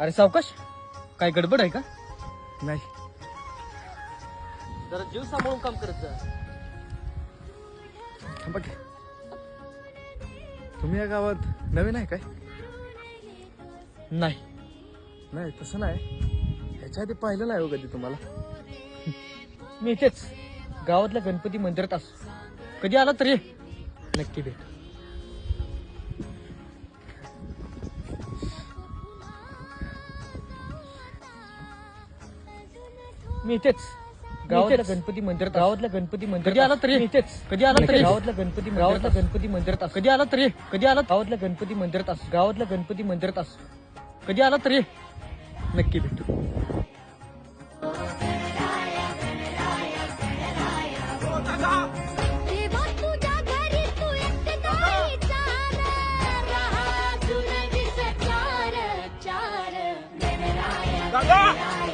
अरे सावकाश काय गडबड आहे का? नाही. जरा जीव सांभाळून काम करत जा. थांबा की. तुम्ही या गावात नवीन आहे काय? नाही. नाही तसं नाही. ह्याच्या आधी पाहिलं नाही हो कधी तुम्हाला? मी इथेच. गावातल्या गणपती मंदिरात असो कधी आला तरी नक्की भेट. मी इथेच. गावातल्या गणपती मंदिरात गावातल्या गणपती मंदिर कधी आला तरी? इथेच. कधी आला तरी? गावातल्या गणपती गावातल्या गणपती मंदिरात असो कधी आला तरी? कधी आला गावातल्या गणपती मंदिरात असो गावातल्या गणपती मंदिरात असो कधी आला तरी? नक्की भेटू. तेव्हा